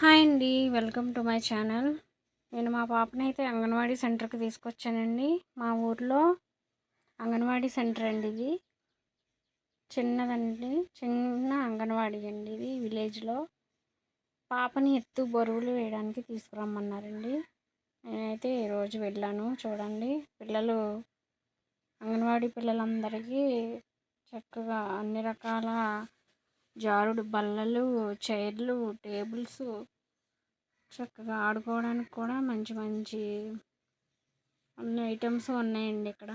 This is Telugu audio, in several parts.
హాయ్ అండి వెల్కమ్ టు మై ఛానల్. నేను మా పాపని అయితే అంగన్వాడీ సెంటర్కి తీసుకొచ్చానండి. మా ఊర్లో అంగన్వాడీ సెంటర్ అండి ఇది. చిన్నదండి చిన్న అంగన్వాడీ అండి ఇది విలేజ్లో. పాపని ఎత్తు బరువులు వేయడానికి తీసుకురమ్మన్నారండి. నేనైతే ఈరోజు వెళ్ళాను చూడండి. పిల్లలు అంగన్వాడీ పిల్లలందరికీ చక్కగా అన్ని రకాల జారుడు బల్లలు చైర్లు టేబుల్స్ చక్కగా ఆడుకోవడానికి కూడా మంచి మంచి అన్ని ఐటమ్స్ ఉన్నాయండి ఇక్కడ.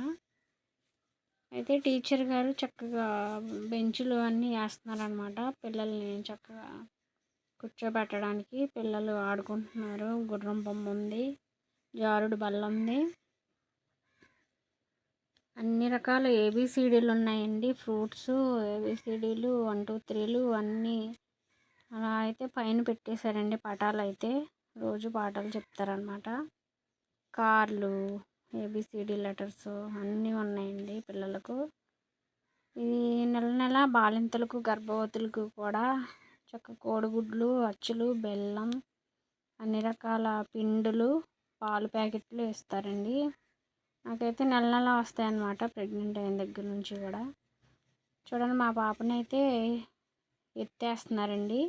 అయితే టీచర్ గారు చక్కగా బెంచులు అన్నీ వేస్తున్నారనమాట పిల్లల్ని చక్కగా కూర్చోబెట్టడానికి పిల్లలు ఆడుకుంటున్నారు. గుర్రం బొమ్మ ఉంది జారుడు బల్ల ఉంది. అన్ని రకాల ఏబిసిడీలు ఉన్నాయండి. ఫ్రూట్స్ ఏబిసిడీలు వన్ టూ త్రీలు అన్నీ అలా అయితే పైన పెట్టేశారండి పటాలు అయితే రోజు పాటలు చెప్తారనమాట కార్లు ఏబిసిడి లెటర్స్ అన్నీ ఉన్నాయండి పిల్లలకు. ఇది నెల నెల బాలింతలకు గర్భవతులకు కూడా చక్క కోడిగుడ్లు అచ్చులు బెల్లం అన్ని రకాల పిండులు పాలు ప్యాకెట్లు ఇస్తారండి నాకైతే నెల నెల వస్తాయన్నమాట ప్రెగ్నెంట్ అయిన దగ్గర నుంచి కూడా. చూడండి మా పాపనైతే ఎత్తేస్తున్నారండి.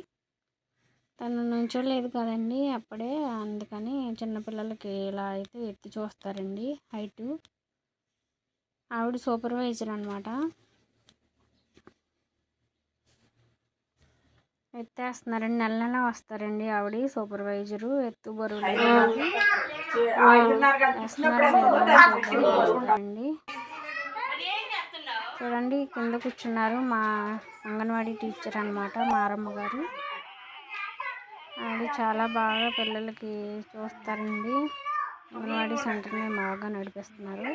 తను నుంచోలేదు కదండి అప్పుడే అందుకని చిన్నపిల్లలకి ఇలా అయితే ఎత్తి చూస్తారండి హైట్. ఆవిడ సూపర్వైజర్ అనమాట ఎత్తేస్తున్నారండి నెల నెల వస్తారండి ఆవిడ సూపర్వైజరు. ఎత్తు బరువులు అండి చూడండి కింద కూర్చున్నారు మా అంగన్వాడీ టీచర్ అనమాట మారమ్మ గారు. అది చాలా బాగా పిల్లలకి చూస్తారండి. అంగన్వాడీ సెంటర్ని బాగా నడిపిస్తున్నారు.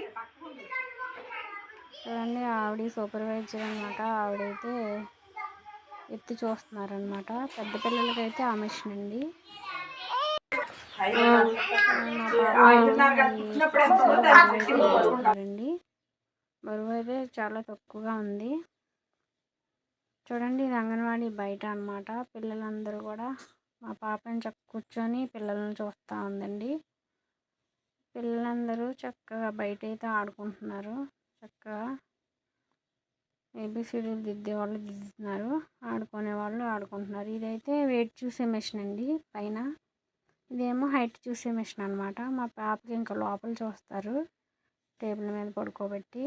చూడండి ఆవిడ సూపర్వైజర్ అనమాట ఆవిడైతే ఎత్తి చూస్తున్నారనమాట పెద్ద పిల్లలకైతే ఆ మిషన్ అండి. అండి బరువు అయితే చాలా తక్కువగా ఉంది. చూడండి ఇది అంగన్వాడీ బయట అనమాట పిల్లలందరూ కూడా మా పాపని చక్క కూర్చొని పిల్లలను చూస్తూ ఉందండి. పిల్లలందరూ చక్కగా బయట అయితే ఆడుకుంటున్నారు. చక్కగా ఏబిసిడీలు దిద్దే వాళ్ళు దిద్దుతున్నారు. ఆడుకునే వాళ్ళు ఆడుకుంటున్నారు. ఇదైతే వెయిట్ చూసే మెషిన్ అండి పైన. ఇదేమో హైట్ చూసే మెషిన్ అనమాట మా పాపకి ఇంకా లోపల చూస్తారు. టేబుల్ మీద పడుకోబెట్టి.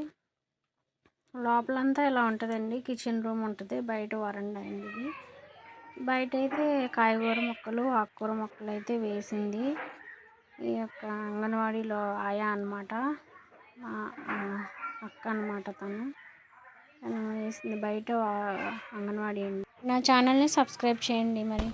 లోపలంతా ఇలా ఉంటుందండి. కిచెన్ రూమ్ ఉంటుంది. బయట వరండా అండి ఇది. బయట అయితే కాయగూర మొక్కలు ఆకుకూర మొక్కలు అయితే వేసింది. ఈ యొక్క అంగన్వాడీలో ఆయా అనమాట అక్క అనమాట తను. తను వేసింది. బయట అంగన్వాడీ అండి. నా ఛానల్ని సబ్స్క్రైబ్ చేయండి మరి.